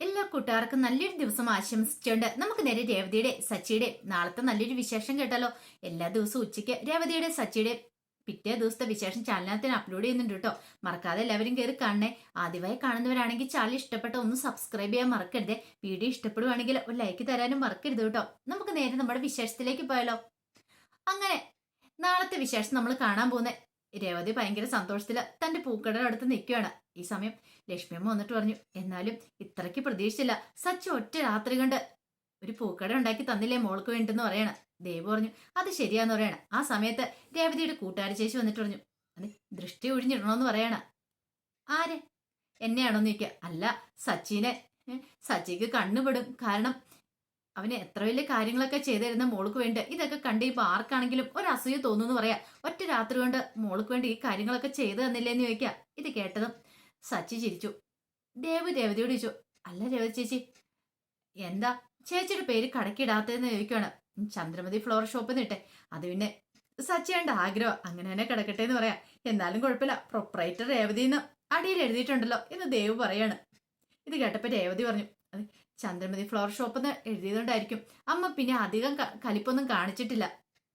എല്ലാ കൂട്ടുകാർക്കും നല്ലൊരു ദിവസം ആശംസിച്ചുകൊണ്ട് നമുക്ക് നേരെ രേവതിയുടെ സച്ചിയുടെ നാളത്തെ നല്ലൊരു വിശേഷം കേട്ടാലോ? എല്ലാ ദിവസവും ഉച്ചയ്ക്ക് രേവതിയുടെ സച്ചിയുടെ പിറ്റേ ദിവസത്തെ വിശേഷം ചാനലിനകത്തിന് അപ്ലോഡ് ചെയ്യുന്നുണ്ട് കേട്ടോ. മറക്കാതെ എല്ലാവരും കയറി കാണണേ. ആദ്യമായി കാണുന്നവരാണെങ്കിൽ ചാനൽ ഇഷ്ടപ്പെട്ട ഒന്ന് സബ്സ്ക്രൈബ് ചെയ്യാൻ മറക്കരുത്. വീഡിയോ ഇഷ്ടപ്പെടുവാണെങ്കിൽ ഒരു ലൈക്ക് തരാനും മറക്കരുത് കേട്ടോ. നമുക്ക് നേരെ നമ്മുടെ വിശേഷത്തിലേക്ക് പോയാലോ? അങ്ങനെ നാളത്തെ വിശേഷം നമ്മൾ കാണാൻ പോകുന്ന രേവതി ഭയങ്കര സന്തോഷത്തിൽ തന്റെ പൂക്കടയുടെ അടുത്ത് നിൽക്കുകയാണ്. ഈ സമയം ലക്ഷ്മിയമ്മ വന്നിട്ട് പറഞ്ഞു എന്നാലും ഇത്രയ്ക്ക് പ്രതീക്ഷിച്ചില്ല. സച്ച് ഒറ്റ രാത്രി കണ്ട് ഒരു പൂക്കട ഉണ്ടാക്കി തന്നില്ലേ മോൾക്ക് വേണ്ടെന്ന് പറയണ. ദേവ് പറഞ്ഞു അത് ശരിയാന്ന് പറയണ. ആ സമയത്ത് രേവതിയുടെ കൂട്ടുകാരി ചേച്ചി വന്നിട്ട് പറഞ്ഞു അത് ദൃഷ്ടി ഒഴിഞ്ഞിടണോന്ന് പറയണ. ആര്? എന്നെയാണോന്ന് ചോദിക്കുക അല്ല സച്ചിനെ സച്ചിക്ക് കണ്ണുപെടും. കാരണം അവന് എത്ര വലിയ കാര്യങ്ങളൊക്കെ ചെയ്തിരുന്ന മോൾക്ക് വേണ്ടി. ഇതൊക്കെ കണ്ട് ഇപ്പൊ ആർക്കാണെങ്കിലും ഒരു അസൂയ തോന്നുന്നു പറയാ. ഒറ്റ രാത്രി കൊണ്ട് മോൾക്ക് വേണ്ടി ഈ കാര്യങ്ങളൊക്കെ ചെയ്തു തന്നില്ലേന്ന് ചോദിക്കുക ഇത് കേട്ടതും സച്ചി ചിരിച്ചു. ദേവ് ദേവതയോട് ചോദിച്ചു അല്ല രേവതി ചേച്ചി എന്താ ചേച്ചിയുടെ പേര് കടക്കിടാത്തതെന്ന് ചോദിക്കുകയാണ് "ഉം, ചന്ദ്രമതി ഫ്ലോർ ഷോപ്പ് നിട്ടെ അത് പിന്നെ സച്ചിയുടെ ആഗ്രഹം. അങ്ങനെ തന്നെ കിടക്കട്ടെ എന്ന് പറയാം. എന്നാലും കുഴപ്പമില്ല. പ്രൊപ്പറേറ്റർ രേവതി എന്ന് അടിയിൽ എഴുതിയിട്ടുണ്ടല്ലോ എന്ന് ദേവ് പറയാണ്. ഇത് കേട്ടപ്പോ രേവതി പറഞ്ഞു ചന്ദ്രമതി ഫ്ലവർ ഷോപ്പ് എന്ന് എഴുതിയതുകൊണ്ടായിരിക്കും. അമ്മ പിന്നെ അധികം കലിപ്പൊന്നും കാണിച്ചിട്ടില്ല.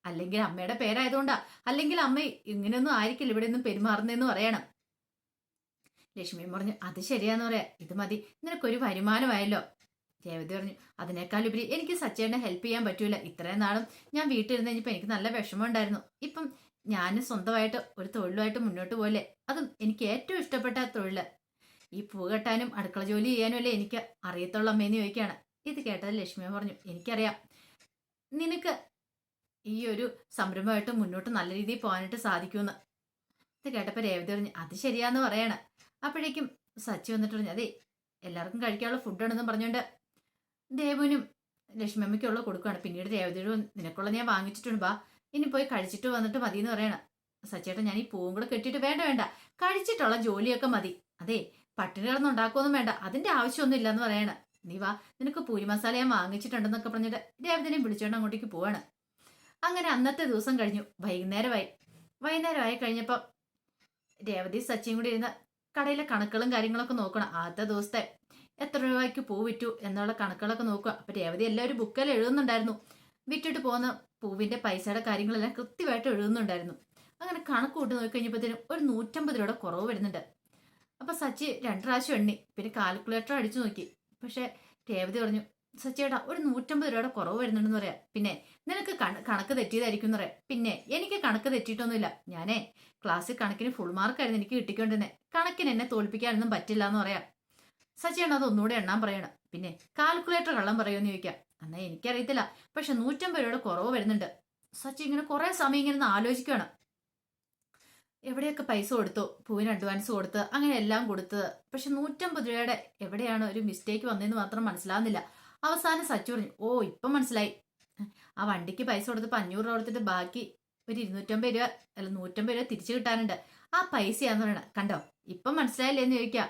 അല്ലെങ്കിൽ അമ്മയുടെ പേരായതുകൊണ്ടാ. അല്ലെങ്കിൽ അമ്മ ഇങ്ങനെയൊന്നും ആയിരിക്കില്ല ഇവിടെ ഒന്നും പെരുമാറുന്നതെന്ന് പറയണം. ലക്ഷ്മി പറഞ്ഞു അത് ശരിയാന്ന് പറയാ. ഇത് മതി. നിനക്കൊരു വരുമാനമായല്ലോ. രേവതി പറഞ്ഞു അതിനേക്കാൾ ഉപരി എനിക്ക് സച്ചേട്ടനെ ഹെൽപ്പ് ചെയ്യാൻ പറ്റൂല. ഇത്രയും നാളും ഞാൻ വീട്ടിലിരുന്ന് കഴിഞ്ഞപ്പോൾ എനിക്ക് നല്ല വിഷമം ഉണ്ടായിരുന്നു ഇപ്പം ഞാൻ സ്വന്തമായിട്ട് ഒരു തൊഴിലുമായിട്ട് മുന്നോട്ട് പോലെ അതും എനിക്ക് ഏറ്റവും ഇഷ്ടപ്പെട്ട തൊഴിൽ. ഈ പൂ കെട്ടാനും അടുക്കള ജോലി ചെയ്യാനും അല്ലേ എനിക്ക് അറിയത്തുള്ള അമ്മേന്ന് ചോദിക്കുകയാണ്. ഇത് കേട്ടത് ലക്ഷ്മി പറഞ്ഞു എനിക്കറിയാം. നിനക്ക് ഈ ഒരു സംരംഭമായിട്ട് മുന്നോട്ട് നല്ല രീതിയിൽ പോകാനായിട്ട് സാധിക്കുമെന്ന്. ഇത് കേട്ടപ്പോൾ രേവതി പറഞ്ഞു അത് ശരിയാന്ന് പറയാണ്. അപ്പോഴേക്കും സച്ചി വന്നിട്ട് പറഞ്ഞു അതെ എല്ലാവർക്കും കഴിക്കാനുള്ള ഫുഡാണെന്നും പറഞ്ഞുകൊണ്ട് ദേവുനും ലക്ഷ്മിയമ്മയ്ക്കുള്ള കൊടുക്കുകയാണ്. പിന്നീട് രേവതിയോട് നിനക്കുള്ള ഞാൻ വാങ്ങിച്ചിട്ടുണ്ട് ബാ. ഇനി പോയി കഴിച്ചിട്ട് വന്നിട്ട് മതി എന്ന് പറയണം. സച്ചേട്ടൻ ഞാൻ ഈ പൂവും കൂടെ കെട്ടിയിട്ട് വേണ്ട വേണ്ട. കഴിച്ചിട്ടുള്ള ജോലിയൊക്കെ മതി. അതെ പട്ടിണി കിടന്നുണ്ടാക്കുമൊന്നും വേണ്ട. അതിന്റെ ആവശ്യമൊന്നും ഇല്ലെന്ന് പറയണ. നീ വാ നിനക്ക് പൂരി മസാല ഞാൻ വാങ്ങിച്ചിട്ടുണ്ടെന്നൊക്കെ പറഞ്ഞിട്ട് രേവതിനെ വിളിച്ചോണ്ട് അങ്ങോട്ടേക്ക് പോവാണ്. അങ്ങനെ അന്നത്തെ ദിവസം കഴിഞ്ഞു. വൈകുന്നേരമായി. വൈകുന്നേരമായി കഴിഞ്ഞപ്പോൾ രേവതി സച്ചിയും കൂടി ഇരുന്ന് കടയിലെ കണക്കുകളും കാര്യങ്ങളൊക്കെ നോക്കണം. ആദ്യത്തെ ദിവസത്തെ എത്ര രൂപയ്ക്ക് പൂ വിറ്റു എന്നുള്ള കണക്കുകളൊക്കെ നോക്കുക. അപ്പൊ രേവതി എല്ലാവരും ബുക്കിൽ എഴുതുന്നുണ്ടായിരുന്നു. വിറ്റിട്ട് പോകുന്ന പൂവിന്റെ പൈസയുടെ കാര്യങ്ങളെല്ലാം കൃത്യമായിട്ട് എഴുതുന്നുണ്ടായിരുന്നു. അങ്ങനെ കണക്ക് കൂട്ടി നോക്കിക്കഴിഞ്ഞപ്പോഴത്തേനും ഒരു നൂറ്റമ്പത് രൂപയുടെ കുറവ് വരുന്നുണ്ട്. അപ്പൊ സച്ചി രണ്ടു പ്രാവശ്യം എണ്ണി. പിന്നെ കാൽക്കുലേറ്റർ അടിച്ചു നോക്കി. പക്ഷെ രേവതി പറഞ്ഞു സച്ചിയേട്ടാ ഒരു നൂറ്റമ്പത് രൂപയുടെ കുറവ് വരുന്നുണ്ടെന്ന് പറയാ. പിന്നെ നിനക്ക് കണക്ക് തെറ്റിയതായിരിക്കും എന്ന് പറയാം. പിന്നെ എനിക്ക് കണക്ക് തെറ്റിയിട്ടൊന്നുമില്ല. ഞാനേ ക്ലാസ്സിൽ കണക്കിന് ഫുൾ മാർക്കായിരുന്നു എനിക്ക് കിട്ടിക്കൊണ്ടിരുന്നെ. കണക്കിന് എന്നെ തോൽപ്പിക്കാനൊന്നും പറ്റില്ല എന്ന് പറയാം സച്ചിയാണ് അത് ഒന്നുകൂടെ എണ്ണാൻ പറയണം. പിന്നെ കാൽക്കുലേറ്റർ കള്ളം പറയുമെന്ന് ചോദിക്കാം. എന്നാ എനിക്കറിയത്തില്ല. പക്ഷെ നൂറ്റമ്പത് രൂപയുടെ കുറവ് വരുന്നുണ്ട്. സച്ചി ഇങ്ങനെ കുറെ സമയം ഇങ്ങനെ ആലോചിക്കുകയാണ് എവിടെയൊക്കെ പൈസ കൊടുത്തു പൂവിന് അഡ്വാൻസ് കൊടുത്ത് അങ്ങനെ എല്ലാം കൊടുത്തത് പക്ഷെ നൂറ്റമ്പത് രൂപയുടെ എവിടെയാണ് ഒരു മിസ്റ്റേക്ക് വന്നതെന്ന് മാത്രം മനസ്സിലാവുന്നില്ല. അവസാനം സച്ചു പറഞ്ഞു ഓ ഇപ്പം മനസ്സിലായി. ആ വണ്ടിക്ക് പൈസ കൊടുത്തപ്പോൾ അഞ്ഞൂറ് രൂപ കൊടുത്തിട്ട് ബാക്കി ഒരു ഇരുന്നൂറ്റമ്പത് രൂപ അല്ല നൂറ്റമ്പത് രൂപ തിരിച്ചു കിട്ടാനുണ്ട്. ആ പൈസയാന്ന് പറയണ കണ്ടോ ഇപ്പം മനസ്സിലായില്ലേ? എന്ന് ചോദിക്കാം.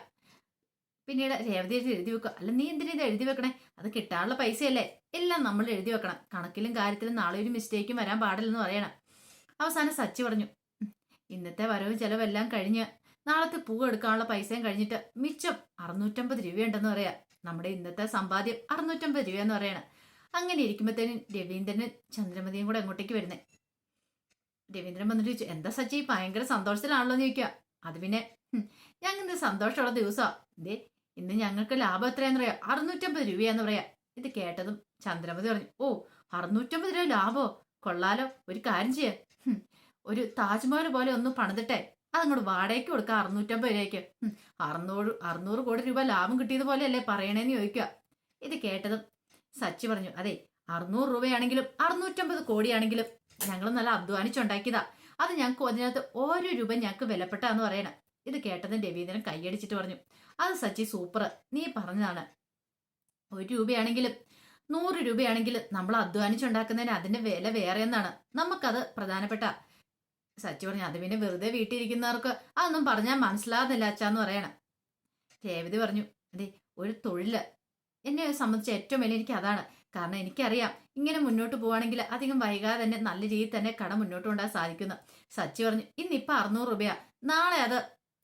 പിന്നീട് രേവതി എഴുതി വെക്കുക. അല്ല നീ എന്തിനാ ഇത് എഴുതി വെക്കണേ? അത് കിട്ടാനുള്ള പൈസയല്ലേ? എല്ലാം നമ്മൾ എഴുതി വെക്കണം. കണക്കിലും കാര്യത്തിലും നാളെ ഒരു മിസ്റ്റേക്കും വരാൻ പാടില്ലെന്ന് പറയണം. അവസാനം സച്ചി പറഞ്ഞു "ഉം, ഇന്നത്തെ വരവും ചെലവെല്ലാം കഴിഞ്ഞ് നാളത്തെ പൂവ് എടുക്കാനുള്ള പൈസയും കഴിഞ്ഞിട്ട് മിച്ചം അറുന്നൂറ്റമ്പത് രൂപയുണ്ടെന്ന് പറയാ. നമ്മുടെ ഇന്നത്തെ സമ്പാദ്യം അറുന്നൂറ്റമ്പത് രൂപയെന്ന് പറയണ. അങ്ങനെ ഇരിക്കുമ്പോഴത്തേനും രവീന്ദ്രനും ചന്ദ്രമതിയും കൂടെ അങ്ങോട്ടേക്ക് വരുന്നേ. രവീന്ദ്രൻ വന്നിട്ട് ചോദിച്ചു എന്താ സച്ചി ഭയങ്കര സന്തോഷത്തിലാണല്ലോ എന്ന് ചോദിക്കുക അത് പിന്നെ ഞങ്ങൾ ഇന്ന് സന്തോഷമുള്ള ദിവസമാ ഇതേ ഇന്ന് ഞങ്ങൾക്ക് ലാഭം എത്രയാന്ന് പറയാം? അറുന്നൂറ്റമ്പത് രൂപയാന്ന് പറയാ. ഇത് കേട്ടതും ചന്ദ്രമതി പറഞ്ഞു ഓ അറുന്നൂറ്റമ്പത് രൂപ ലാഭോ? കൊള്ളാലോ ഒരു കാര്യം ചെയ്യ. ഒരു താജ്മഹൽ പോലെ ഒന്ന് പണിതിട്ടെ. അതങ്ങോട്ട് വാടകയ്ക്ക് കൊടുക്കാം അറുന്നൂറ്റമ്പത് രൂപയ്ക്ക്. അറുന്നൂറ് അറുന്നൂറ് കോടി രൂപ ലാഭം കിട്ടിയതുപോലെ അല്ലേ പറയണേന്ന് ചോദിക്കുക ഇത് കേട്ടതും സച്ചി പറഞ്ഞു അതെ അറുന്നൂറ് രൂപയാണെങ്കിലും അറുന്നൂറ്റമ്പത് കോടിയാണെങ്കിലും ഞങ്ങൾ നല്ല അധ്വാനിച്ചുണ്ടാക്കിയതാ. അത് ഞങ്ങൾക്ക് അതിനകത്ത് ഓരോ രൂപ ഞങ്ങൾക്ക് വിലപ്പെട്ടാന്ന് പറയണം. ഇത് കേട്ടതും രവീന്ദ്രൻ കൈയടിച്ചിട്ട് പറഞ്ഞു അത് സച്ചി സൂപ്പർ നീ പറഞ്ഞതാണ്. ഒരു രൂപയാണെങ്കിലും നൂറ് രൂപയാണെങ്കിലും നമ്മൾ അധ്വാനിച്ചുണ്ടാക്കുന്നതിന് അതിന്റെ വില വേറെ എന്നാണ്. നമുക്കത് പ്രധാനപ്പെട്ട സച്ചി പറഞ്ഞു അത് പിന്നെ വെറുതെ വീട്ടിലിരിക്കുന്നവർക്ക് അതൊന്നും പറഞ്ഞാൽ മനസ്സിലാകുന്നില്ല അച്ഛാന്ന് പറയണം. രേവതി പറഞ്ഞു അതെ ഒരു തൊഴിൽ എന്നെ സംബന്ധിച്ച് ഏറ്റവും വലിയ എനിക്ക് അതാണ്. കാരണം എനിക്കറിയാം ഇങ്ങനെ മുന്നോട്ട് പോവാണെങ്കിൽ അധികം വൈകാതെ തന്നെ നല്ല രീതിയിൽ തന്നെ കട മുന്നോട്ട് കൊണ്ടുപോകാൻ സാധിക്കുന്നു. സച്ചി പറഞ്ഞു ഇന്നിപ്പോൾ അറുന്നൂറ് രൂപയാ. നാളെ അത്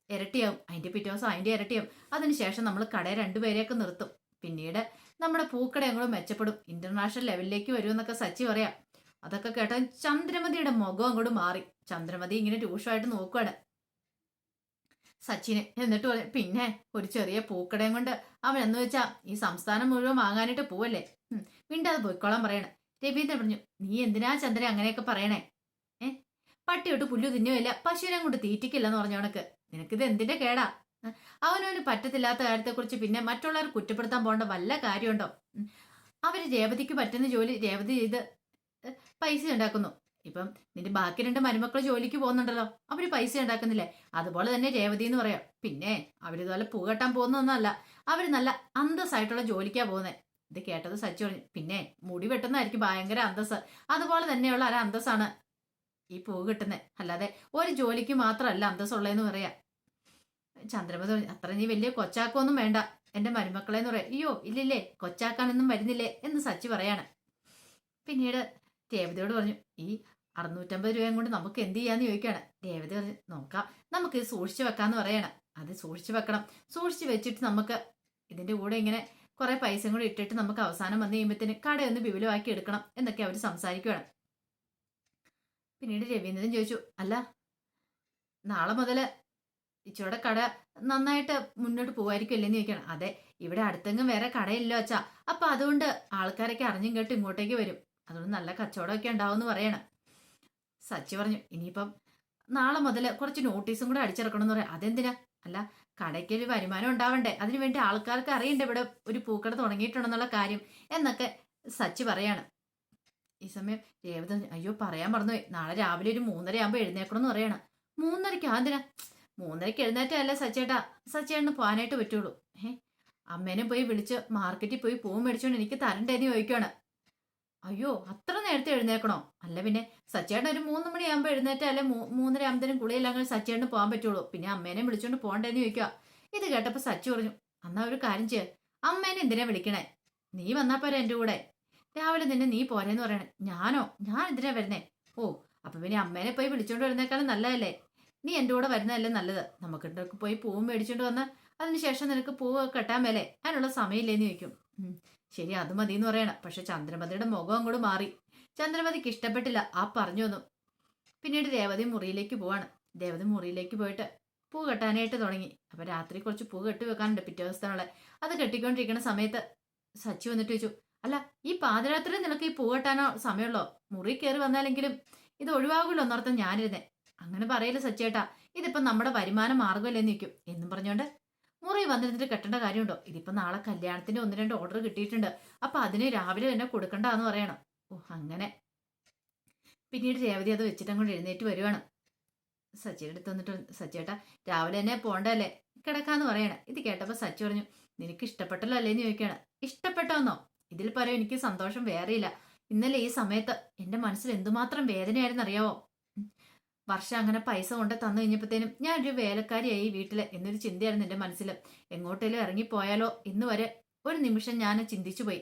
ഇരട്ടിയാവും. അതിന്റെ പിറ്റേ ദിവസം അതിന്റെ ഇരട്ടിയാവും. അതിനുശേഷം നമ്മൾ കടയെ രണ്ടുപേരെയൊക്കെ നിർത്തും. പിന്നീട് നമ്മുടെ പൂക്കടയങ്ങളും കൂടെ മെച്ചപ്പെടും. ഇന്റർനാഷണൽ ലെവലിലേക്ക് വരുമെന്നൊക്കെ സച്ചി പറയാം. അതൊക്കെ കേട്ട ചന്ദ്രമതിയുടെ മുഖം അങ്ങോട്ട് മാറി. ചന്ദ്രമതി ഇങ്ങനെ രൂക്ഷമായിട്ട് നോക്കുവാണ്. സച്ചിന് എന്നിട്ട് പറയും പിന്നെ ഒരു ചെറിയ പൂക്കടയും കൊണ്ട് അവൻ എന്ന് വെച്ചാ ഈ സംസ്ഥാനം മുഴുവൻ വാങ്ങാനായിട്ട് പോവല്ലേ? വീണ്ടും അത് പോയിക്കോളാൻ പറയണേ. രവീന്ദ്രൻ പറഞ്ഞു നീ എന്തിനാ ചന്ദ്ര അങ്ങനെയൊക്കെ പറയണേ? ഏ? പട്ടിയോട്ട് പുല്ലു തിന്നുമില്ല പശുവിനെ കൊണ്ട് തീറ്റിക്കില്ലെന്ന് പറഞ്ഞു അവനക്ക് നിനക്കിത് എന്തിന്റെ കേടാ? അവനവന് പറ്റത്തില്ലാത്ത കാര്യത്തെക്കുറിച്ച് പിന്നെ മറ്റുള്ളവർ കുറ്റപ്പെടുത്താൻ പോകേണ്ട വല്ല കാര്യമുണ്ടോ? അവർ രേവതിക്ക് പറ്റുന്ന ജോലി രേവതി ചെയ്ത് പൈസ ഉണ്ടാക്കുന്നു. ഇപ്പം നിന്റെ ബാക്കി രണ്ട് മരുമക്കൾ ജോലിക്ക് പോകുന്നുണ്ടല്ലോ. അവർ പൈസ ഉണ്ടാക്കുന്നില്ലേ? അതുപോലെ തന്നെ രേവതി എന്ന് പറയാം. പിന്നെ അവരിതുപോലെ പൂ കെട്ടാൻ പോകുന്നൊന്നല്ല അവർ നല്ല അന്തസ്സായിട്ടുള്ള ജോലിക്കാ പോകുന്നത് ഇത് കേട്ടത് സച്ചു പറഞ്ഞു. പിന്നെ മുടി വെട്ടുന്നതായിരിക്കും ഭയങ്കര അന്തസ് അതുപോലെ തന്നെയുള്ള ഒരു അന്തസ്സാണ് ഈ പൂ കിട്ടുന്നത് അല്ലാതെ ഒരു ജോലിക്ക് മാത്രമല്ല അന്തസ്സുള്ളതെന്ന് പറയാ. ചന്ദ്രമതി അത്ര നീ വലിയ കൊച്ചാക്കൊന്നും വേണ്ട. എന്റെ മരുമക്കളെ എന്ന് പറയാം അയ്യോ ഇല്ലില്ലേ കൊച്ചാക്കാനൊന്നും വരുന്നില്ലേ? എന്ന് സച്ചി പറയാണ്. പിന്നീട് രേവതിയോട് പറഞ്ഞു ഈ അറുന്നൂറ്റമ്പത് രൂപയും കൊണ്ട് നമുക്ക് എന്ത് ചെയ്യാന്ന് ചോദിക്കുകയാണ്. ദേവത പറഞ്ഞു നോക്കാം നമുക്ക് സൂക്ഷിച്ചു വെക്കാന്ന് പറയണം. അത് സൂക്ഷിച്ചു വെക്കണം. സൂക്ഷിച്ചു വെച്ചിട്ട് നമുക്ക് ഇതിന്റെ കൂടെ ഇങ്ങനെ കുറെ പൈസ കൂടി ഇട്ടിട്ട് നമുക്ക് അവസാനം വന്നു കഴിയുമ്പോഴത്തേന് കടയൊന്ന് വിപുലമാക്കി എടുക്കണം എന്നൊക്കെ അവർ സംസാരിക്കുകയാണ് പിന്നീട് രവീന്ദ്രൻ ചോദിച്ചു അല്ല നാളെ മുതൽ ഇച്ചിയുടെ കട നന്നായിട്ട് മുന്നോട്ട് പോവായിരിക്കും എന്ന് ചോദിക്കണം അതെ ഇവിടെ അടുത്തെങ്ങും വേറെ കടയില്ലോ അച്ഛാ. അപ്പൊ അതുകൊണ്ട് ആൾക്കാരൊക്കെ അറിഞ്ഞും കേട്ട് ഇങ്ങോട്ടേക്ക് വരും. അതുകൊണ്ട് നല്ല കച്ചവടമൊക്കെ ഉണ്ടാവും എന്ന് പറയണം. സച്ചി പറഞ്ഞു ഇനിയിപ്പം നാളെ മുതൽ കുറച്ച് നോട്ടീസും കൂടെ അടിച്ചിറക്കണം എന്ന് പറയാം. അതെന്തിനാ? അല്ല കടയ്ക്ക് ഒരു വരുമാനം ഉണ്ടാവണ്ടേ? അതിനുവേണ്ടി ആൾക്കാർക്ക് അറിയണ്ടേ? ഇവിടെ ഒരു പൂക്കട തുടങ്ങിയിട്ടുണ്ടെന്നുള്ള കാര്യം എന്നൊക്കെ സച്ചി പറയാണ്. ഈ സമയം രേവത അയ്യോ പറയാൻ മറന്നുപോയി. നാളെ രാവിലെ ഒരു മൂന്നര ആകുമ്പോൾ എഴുന്നേക്കണം എന്ന് പറയണം. മൂന്നരയ്ക്ക്? ആന്തിനാ മൂന്നരയ്ക്ക് എഴുന്നേറ്റല്ല സച്ചേട്ടാ സച്ചേട്ടന് പോകാനായിട്ട് പറ്റുള്ളൂ. ഏഹ് അമ്മേനെ പോയി വിളിച്ച് മാർക്കറ്റിൽ പോയി പൂ മേടിച്ചോണ്ട് എനിക്ക് തരണ്ടേന്ന് ചോദിക്കുകയാണ് അയ്യോ അത്ര നേരത്തെ എഴുന്നേക്കണോ അല്ല പിന്നെ സച്ചേട്ടൻ ഒരു മൂന്ന് മണിയാകുമ്പോൾ എഴുന്നേറ്റ അല്ലെ മൂന്നര ആകുമ്പോഴത്തേനും കുളിയെല്ലാം സച്ചേട്ടന് പോകാൻ പറ്റുള്ളൂ. പിന്നെ അമ്മേനെ വിളിച്ചോണ്ട് പോകണ്ടേന്ന് ചോദിക്കുക ഇത് കേട്ടപ്പോ സച്ചു പറഞ്ഞു അന്നാ ഒരു കാര്യം ചെയ്യ. അമ്മേനെ എന്തിനാ വിളിക്കണേ? നീ വന്നാ പോരാ എന്റെ കൂടെ. രാവിലെ നിന്നെ നീ പോരേന്ന് പറയണേ. ഞാനോ? ഞാൻ എന്തിനാ വരുന്നേ? ഓ അപ്പൊ പിന്നെ അമ്മേനെ പോയി വിളിച്ചോണ്ട് വരുന്നേക്കാളും നല്ലതല്ലേ? നീ എന്റെ കൂടെ വരുന്നതല്ലേ നല്ലത്. നമുക്ക് പോയി പൂവും മേടിച്ചോണ്ട് വന്ന് അതിനുശേഷം നിനക്ക് പൂവ് കെട്ടാൻ മേലെ. അതിനുള്ള സമയമില്ലേന്ന് ചോദിക്കും. ശരി അത് മതി എന്ന് പറയണം. പക്ഷെ ചന്ദ്രമതിയുടെ മുഖം അങ്ങോട്ട് മാറി. ചന്ദ്രമതിക്ക് ഇഷ്ടപ്പെട്ടില്ല. ആ പറഞ്ഞു വന്നു. പിന്നീട് രേവതി മുറിയിലേക്ക് പോവാണ്. രേവതി മുറിയിലേക്ക് പോയിട്ട് പൂ കെട്ടാനായിട്ട് തുടങ്ങി. അപ്പൊ രാത്രി കുറച്ച് പൂ കെട്ടി വെക്കാനുണ്ട് പിറ്റേ ദിവസത്തിനുള്ള അത് കെട്ടിക്കൊണ്ടിരിക്കുന്ന സമയത്ത് സച്ചി വന്നിട്ട് ചോദിച്ചു അല്ല ഈ പാതിരാത്രി നിനക്ക് ഈ പൂ കെട്ടാനോ സമയമുള്ളോ? മുറി കയറി വന്നാലെങ്കിലും ഇത് ഒഴിവാകുമല്ലോ എന്നർത്ഥം ഞാനിരുന്നേ. അങ്ങനെ പറയൽ സച്ചേട്ടാ. ഇതിപ്പോ നമ്മുടെ വരുമാന മാർഗമല്ലേ നിൽക്കും എന്നും പറഞ്ഞോണ്ട് മുറി വന്നിരുന്നിട്ട് കെട്ടേണ്ട കാര്യമുണ്ടോ? ഇതിപ്പോ നാളെ കല്യാണത്തിന്റെ ഒന്ന് രണ്ട് ഓർഡർ കിട്ടിയിട്ടുണ്ട്. അപ്പൊ അതിന് രാവിലെ തന്നെ കൊടുക്കണ്ടെന്ന് പറയണം. ഓ അങ്ങനെ. പിന്നീട് രേവതി അത് വെച്ചിട്ട് അങ്ങോട്ട് എഴുന്നേറ്റ് വരുവാണ്. സച്ചിയുടെ അടുത്ത് വന്നിട്ട് സച്ചിയേട്ടാ രാവിലെ തന്നെ പോണ്ടല്ലേ? കിടക്കാന്ന് പറയണം. ഇത് കേട്ടപ്പോ സച്ചി പറഞ്ഞു നിനക്ക് ഇഷ്ടപ്പെട്ടല്ലോ അല്ലേന്ന് ചോദിക്കുകയാണ്. ഇഷ്ടപ്പെട്ടോന്നോ ഇതിൽ പറയും എനിക്ക് സന്തോഷം വേറെയില്ല. ഇന്നലെ ഈ സമയത്ത് എന്റെ മനസ്സിൽ എന്തുമാത്രം വേദനയായിരുന്നു അറിയാവോ ഉം. വർഷം അങ്ങനെ പൈസ കൊണ്ട് തന്നു കഴിഞ്ഞപ്പോഴത്തേനും ഞാനൊരു വേലക്കാരിയായി ഈ വീട്ടിൽ എന്നൊരു ചിന്തയായിരുന്നു എന്റെ മനസ്സിൽ എങ്ങോട്ടേലും ഇറങ്ങിപ്പോയാലോ ഇന്ന് വരെ ഒരു നിമിഷം ഞാൻ ചിന്തിച്ചു പോയി.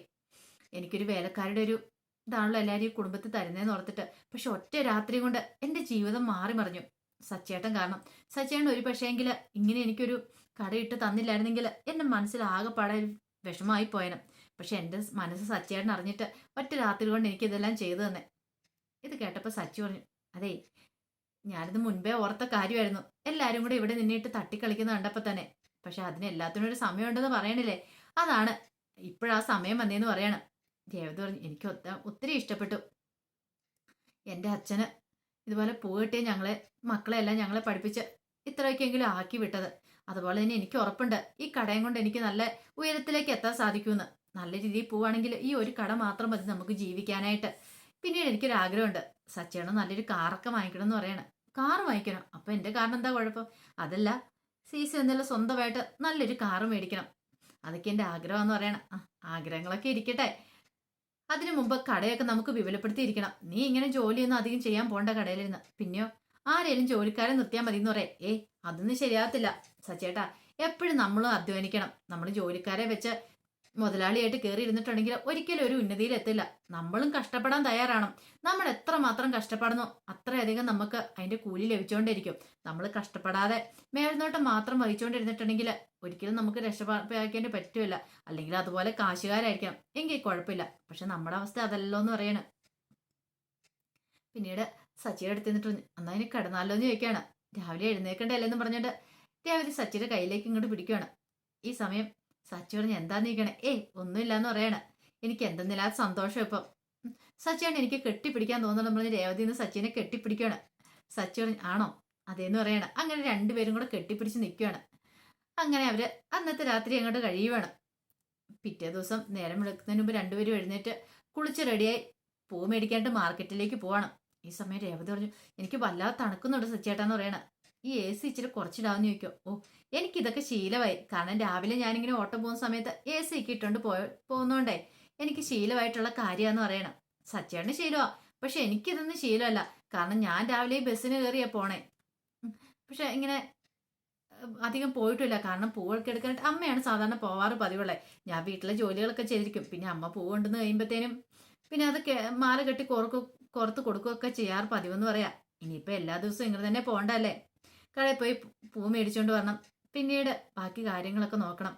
എനിക്കൊരു വേലക്കാരുടെ ഒരു ഇതാണല്ലോ എല്ലാവരും ഈ കുടുംബത്തിൽ തരുന്നതെന്ന് ഓർത്തിട്ട്. പക്ഷെ ഒറ്റ രാത്രി കൊണ്ട് എന്റെ ജീവിതം മാറി മറിഞ്ഞു. സച്ചേട്ടൻ കാരണം. സച്ചേട്ടൻ ഒരു പക്ഷേങ്കിൽ ഇങ്ങനെ എനിക്കൊരു കടയിട്ട് തന്നില്ലായിരുന്നെങ്കിൽ എന്റെ മനസ്സിൽ ആകെപ്പാടെ വിഷമമായി പോയനം. പക്ഷെ എന്റെ മനസ്സ് സച്ചേട്ടൻ അറിഞ്ഞിട്ട് ഒറ്റ രാത്രി കൊണ്ട് എനിക്കിതെല്ലാം ചെയ്തു തന്നെ. ഇത് കേട്ടപ്പോൾ സച്ചി പറഞ്ഞു അതേ ഞാനിത് മുൻപേ ഓർത്ത കാര്യമായിരുന്നു. എല്ലാരും കൂടെ ഇവിടെ നിന്നിട്ട് തട്ടിക്കളിക്കുന്ന കണ്ടപ്പോ തന്നെ. പക്ഷെ അതിന് എല്ലാത്തിനും ഒരു സമയമുണ്ടെന്ന് പറയണില്ലേ? അതാണ്. ഇപ്പോഴാ സമയം വന്നേന്ന് പറയണം. ദേവത പറഞ്ഞു എനിക്ക് ഒത്ത- ഒത്തിരി ഇഷ്ടപ്പെട്ടു. എന്റെ അച്ഛന് ഇതുപോലെ പോയിട്ടേ ഞങ്ങളെ മക്കളെ എല്ലാം ഞങ്ങളെ പഠിപ്പിച്ച് ഇത്രയൊക്കെയെങ്കിലും ആക്കി വിട്ടത്. അതുപോലെ തന്നെ എനിക്ക് ഉറപ്പുണ്ട്. ഈ കടയും കൊണ്ട് എനിക്ക് നല്ല ഉയരത്തിലേക്ക് എത്താൻ സാധിക്കുമെന്ന്. നല്ല രീതിയിൽ പോവാണെങ്കിൽ ഈ ഒരു കട മാത്രം മതി നമുക്ക് ജീവിക്കാനായിട്ട്. പിന്നീട് എനിക്കൊരു ആഗ്രഹമുണ്ട് സച്ചേണ നല്ലൊരു കാറൊക്കെ വാങ്ങിക്കണം എന്ന് പറയണം. കാറ് വാങ്ങിക്കണം. അപ്പൊ എന്റെ കാറിന് എന്താ കുഴപ്പം? അതല്ല സീസ എന്തെല്ലാം സ്വന്തമായിട്ട് നല്ലൊരു കാറ് മേടിക്കണം. അതൊക്കെ എന്റെ ആഗ്രഹം എന്ന് പറയണം ആഗ്രഹങ്ങളൊക്കെ ഇരിക്കട്ടെ. അതിനു മുമ്പ് കടയൊക്കെ നമുക്ക് വിപുലപ്പെടുത്തിയിരിക്കണം. നീ ഇങ്ങനെ ജോലിയൊന്നും അധികം ചെയ്യാൻ പോണ്ട കടയിലിരുന്ന്. പിന്നെയോ ആരേലും ജോലിക്കാരെ നിർത്തിയാൽ മതി എന്ന് പറയാം. ഏ അതൊന്നും ശരിയാകത്തില്ല. സച്ചേട്ടാ എപ്പോഴും നമ്മളും അധ്വാനിക്കണം. നമ്മൾ ജോലിക്കാരെ വെച്ച് മുതലാളിയായിട്ട് കയറി ഇരുന്നിട്ടുണ്ടെങ്കിൽ ഒരിക്കലും ഒരു ഉന്നതിയിൽ എത്തില്ല. നമ്മളും കഷ്ടപ്പെടാൻ തയ്യാറാണ്. നമ്മൾ എത്ര മാത്രം കഷ്ടപ്പെടുന്നു അത്രയധികം നമുക്ക് അതിന്റെ കൂലി ലഭിച്ചുകൊണ്ടിരിക്കും. നമ്മൾ കഷ്ടപ്പെടാതെ മേൽനോട്ടം മാത്രം വഹിച്ചുകൊണ്ടിരുന്നിട്ടുണ്ടെങ്കിൽ ഒരിക്കലും നമുക്ക് രക്ഷപ്പെടാൻ പറ്റില്ല അല്ലെങ്കിൽ അതുപോലെ കാശുകാരായിരിക്കണം. എങ്കിൽ കുഴപ്പമില്ല. പക്ഷെ നമ്മുടെ അവസ്ഥ അതല്ലോ എന്ന് പറയാണ്. പിന്നീട് സച്ചിയുടെ അടുത്ത് നിന്നിട്ട് എന്നാ ഇനി കിടന്നാലോ എന്ന് ചോദിക്കുകയാണ്. രാവിലെ എഴുന്നേക്കണ്ടല്ലേ എന്ന് പറഞ്ഞിട്ട് രാവിലെ സച്ചിയുടെ കയ്യിലേക്ക് ഇങ്ങോട്ട് പിടിക്കുകയാണ്. ഈ സമയം സച്ചി പറഞ്ഞു എന്താ നീക്കണേ? ഏയ് ഒന്നുമില്ല എന്ന് പറയണ. എനിക്ക് എന്തെന്നില്ലാത്ത സന്തോഷം ഇപ്പം. സച്ചിയാണ് എനിക്ക് കെട്ടിപ്പിടിക്കാൻ തോന്നണം പറഞ്ഞ് രേവതി നിന്ന് സച്ചിനെ കെട്ടിപ്പിടിക്കുകയാണ്. സച്ചി പറഞ്ഞു ആണോ? അതേന്ന് പറയണം. അങ്ങനെ രണ്ടുപേരും കൂടെ കെട്ടിപ്പിടിച്ച് നിൽക്കുകയാണ്. അങ്ങനെ അവർ അന്നത്തെ രാത്രി അങ്ങോട്ട് കഴിയുവാണ്. പിറ്റേ ദിവസം നേരം വെളുക്കുന്നതിന് മുമ്പ് രണ്ടുപേരും എഴുന്നേറ്റ് കുളിച്ച് റെഡിയായി പൂ മേടിക്കാനായിട്ട് മാർക്കറ്റിലേക്ക് പോവാണ്. ഈ സമയം രേവതി പറഞ്ഞു എനിക്ക് വല്ലാതെ തണുക്കുന്നുണ്ട് സച്ചേട്ടാന്ന് പറയണ. ഈ എ സി ഇച്ചിരി കുറച്ചിടാവുന്ന ചോദിക്കും. ഓ എനിക്കിതൊക്കെ ശീലമായി. കാരണം രാവിലെ ഞാനിങ്ങനെ ഓട്ടം പോകുന്ന സമയത്ത് എ സി ഒക്കെ ഇട്ടുകൊണ്ട് പോയ പോകുന്നോണ്ടേ എനിക്ക് ശീലമായിട്ടുള്ള കാര്യമാന്ന് പറയണം. സച്ചേട്ടന് ശീലമാ പക്ഷെ എനിക്കിതൊന്നും ശീലമല്ല. കാരണം ഞാൻ രാവിലെ ബസ്സിന് കയറിയാ പോണേ. പക്ഷെ ഇങ്ങനെ അധികം പോയിട്ടില്ല. കാരണം പൂവൊക്കെ എടുക്കാനായിട്ട് അമ്മയാണ് സാധാരണ പോവാറ് പതിവുള്ളത് ഞാൻ വീട്ടിലെ ജോലികളൊക്കെ ചെയ്തിരിക്കും. പിന്നെ അമ്മ പൂ കൊണ്ടുവന്ന് കഴിയുമ്പോഴത്തേനും പിന്നെ അത് മാല കെട്ടി കോർക്ക് കോർത്ത് കൊടുക്കുകയൊക്കെ ചെയ്യാറ് പതിവെന്ന് പറയാം. ഇനിയിപ്പോൾ എല്ലാ ദിവസവും ഇങ്ങനെ തന്നെ പോകണ്ടല്ലേ കടയിൽ പോയി പൂ മേടിച്ചുകൊണ്ട് വരണം. പിന്നീട് ബാക്കി കാര്യങ്ങളൊക്കെ നോക്കണം.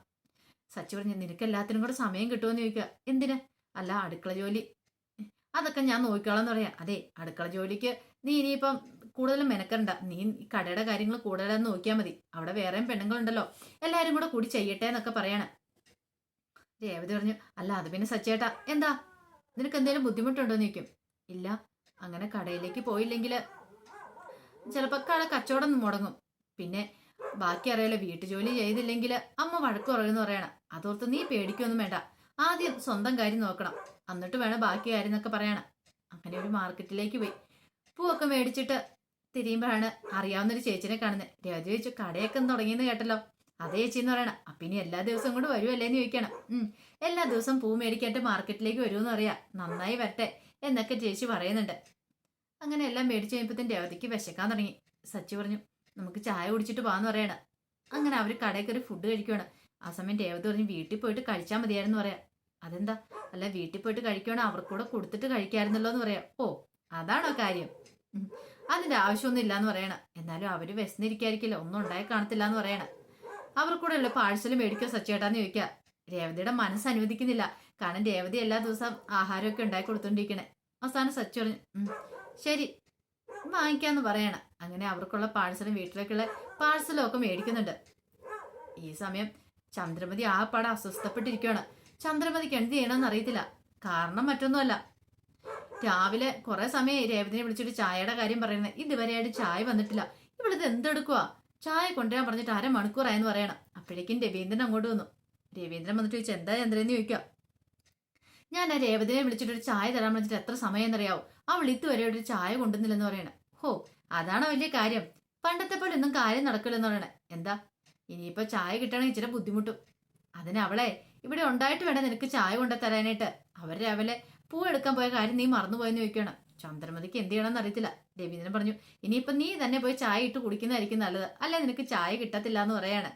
സച്ചി പറഞ്ഞു നിനക്ക് എല്ലാത്തിനും കൂടെ സമയം കിട്ടുമെന്ന് ചോദിക്കുക എന്തിന്? അല്ല അടുക്കള ജോലി. അതൊക്കെ ഞാൻ നോക്കിക്കോളാം എന്ന് പറയാം. അതെ അടുക്കള ജോലിക്ക് നീ ഇനിയിപ്പം കൂടുതലും മെനക്കണ്ട നീ കടയുടെ കാര്യങ്ങൾ കൂടുതലും നോക്കിയാൽ മതി. അവിടെ വേറെയും പെണ്ണുങ്ങളുണ്ടല്ലോ. എല്ലാവരും കൂടെ കൂടി ചെയ്യട്ടെ എന്നൊക്കെ പറയാണ്. രേവതി പറഞ്ഞു അല്ല അത് പിന്നെ സച്ചേട്ടാ. എന്താ? നിനക്ക് എന്തെങ്കിലും ബുദ്ധിമുട്ടുണ്ടോ എന്ന് ചോദിക്കും. ഇല്ല അങ്ങനെ കടയിലേക്ക് പോയില്ലെങ്കിൽ ചിലപ്പോൾ കച്ചവടം മുടങ്ങും. പിന്നെ ബാക്കി അറിയാലോ വീട്ടുജോലി ചെയ്തില്ലെങ്കിൽ അമ്മ വഴക്ക് പറയുമെന്ന് പറയണം. അതോർത്ത് നീ പേടിക്കൊന്നും വേണ്ട. ആദ്യം സ്വന്തം കാര്യം നോക്കണം. എന്നിട്ട് വേണം ബാക്കി കാര്യം എന്നൊക്കെ പറയണം. അങ്ങനെ ഒരു മാർക്കറ്റിലേക്ക് പോയി. പൂവൊക്കെ മേടിച്ചിട്ട് തിരിയുമ്പോഴാണ് അറിയാവുന്നൊരു ചേച്ചിനെ കാണുന്നത്. രാജ ചോദിച്ചു കടയൊക്കെ തുടങ്ങിയെന്ന് കേട്ടല്ലോ? അതേ ചേച്ചി എന്ന് പറയണം. അപ്പൊ ഇനി എല്ലാ ദിവസവും കൂടെ വരുമല്ലേ എന്ന് ചോദിക്കണം. എല്ലാ ദിവസവും പൂ മേടിക്കാനായിട്ട് മാർക്കറ്റിലേക്ക് വരുമെന്ന് അറിയാം. നന്നായി വരട്ടെ എന്നൊക്കെ ചേച്ചി പറയുന്നുണ്ട്. അങ്ങനെ എല്ലാം മേടിച്ച് തന്നെ രേവതിക്ക് വിശക്കാൻ തുടങ്ങി. സച്ചി പറഞ്ഞു നമുക്ക് ചായ കുടിച്ചിട്ട് പോകാന്ന് പറയണ അങ്ങനെ അവർ കടയിൽ കയറി ഫുഡ് കഴിക്കുവാണ്. ആ സമയം രേവതി പറഞ്ഞു വീട്ടിൽ പോയിട്ട് കഴിച്ചാൽ മതിയായിരുന്നു പറയാം. അതെന്താ? അല്ല വീട്ടിൽ പോയിട്ട് കഴിക്കുവാണ് അവർക്കൂടെ കൊടുത്തിട്ട് കഴിക്കായിരുന്നല്ലോ എന്ന് പറയാം. ഓ അതാണോ കാര്യം. അതിന്റെ ആവശ്യമൊന്നും ഇല്ലാന്ന് പറയണ. എന്നാലും അവർ വിശന്നിരിക്കായിരിക്കില്ല ഒന്നും ഉണ്ടായി കാണത്തില്ല എന്ന് പറയണ. അവർക്കൂടെ ഉള്ള പാഴ്സൽ മേടിക്കോ സച്ചേട്ടാന്ന് ചോദിക്കുക രേവതിയുടെ മനസ്സ് അനുവദിക്കുന്നില്ല. കാരണം രേവതി എല്ലാ ദിവസവും ആഹാരമൊക്കെ ഉണ്ടായി കൊടുത്തോണ്ടിരിക്കണേ. അവസാനം സച്ചു പറഞ്ഞു "ഉം, ശരി വാങ്ങിക്കാന്ന് പറയണം. അങ്ങനെ അവർക്കുള്ള പാഴ്സലും വീട്ടിലേക്കുള്ള പാഴ്സലും ഒക്കെ മേടിക്കുന്നുണ്ട്. ഈ സമയം ചന്ദ്രമതി ആ പാടെ അസ്വസ്ഥപ്പെട്ടിരിക്കുകയാണ്. ചന്ദ്രമതിക്ക് എന്ത് ചെയ്യണമെന്ന് അറിയത്തില്ല. കാരണം മറ്റൊന്നുമല്ല. രാവിലെ കുറെ സമയം രേവതിനെ വിളിച്ചിട്ട് ചായയുടെ കാര്യം പറയുന്നത്. ഇതുവരെയായിട്ട് ചായ വന്നിട്ടില്ല. ഇവിടുത്തെ എന്തെടുക്കുക ചായ കൊണ്ടുവരാൻ പറഞ്ഞിട്ട് അരമണിക്കൂറായെന്ന് പറയണം. അപ്പോഴേക്കും രവീന്ദ്രൻ അങ്ങോട്ട് വന്നു. രവീന്ദ്രൻ വന്നിട്ട് ചോദിച്ചാൽ എന്താ ചന്ദ്രൻ ചോദിക്കാം ഞാൻ ആ രേവതിനെ വിളിച്ചിട്ട് ഒരു ചായ തരാൻ വിളിച്ചിട്ട് എത്ര സമയം ആ അവൾ വരെ ഒരു ചായ കൊണ്ടുവന്നില്ലെന്ന് പറയണേ. ഹോ അതാണ് വലിയ കാര്യം. പണ്ടത്തെ പോലെ ഒന്നും കാര്യം നടക്കില്ലെന്ന് പറയണേ. എന്താ? ഇനിയിപ്പോ ചായ കിട്ടണമെങ്കിൽ ഇച്ചിരി ബുദ്ധിമുട്ടും. അതിന് അവളെ ഇവിടെ ഉണ്ടായിട്ട് വേണേ നിനക്ക് ചായ കൊണ്ടു തരാനായിട്ട് അവർ രാവിലെ പൂ എടുക്കാൻ പോയ കാര്യം നീ മറന്നുപോയെന്ന് ചോദിക്കണം ചന്ദ്രമതിക്ക് എന്ത് ചെയ്യണമെന്ന് അറിയത്തില്ല. രവീന്ദ്രൻ പറഞ്ഞു ഇനിയിപ്പൊ നീ തന്നെ പോയി ചായ ഇട്ട് കുടിക്കുന്നതായിരിക്കും നല്ലത്. അല്ലെ നിനക്ക് ചായ കിട്ടത്തില്ല എന്ന് പറയാണ്.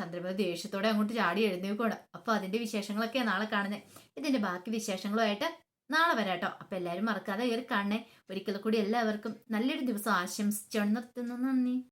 ചന്ദ്രമതി ദേഷ്യത്തോടെ അങ്ങോട്ട് ചാടി എഴുന്നേക്കോണ് അപ്പൊ അതിന്റെ വിശേഷങ്ങളൊക്കെ നാളെ കാണുന്നത് ഇതിന്റെ ബാക്കി വിശേഷങ്ങളുമായിട്ട് നാളെ വരാട്ടോ. അപ്പൊ എല്ലാവരും മറക്കാതെ കയറി കാണണേ. ഒരിക്കൽ കൂടി എല്ലാവർക്കും നല്ലൊരു ദിവസം ആശംസിച്ചു നിർത്തുന്നു. നന്ദി.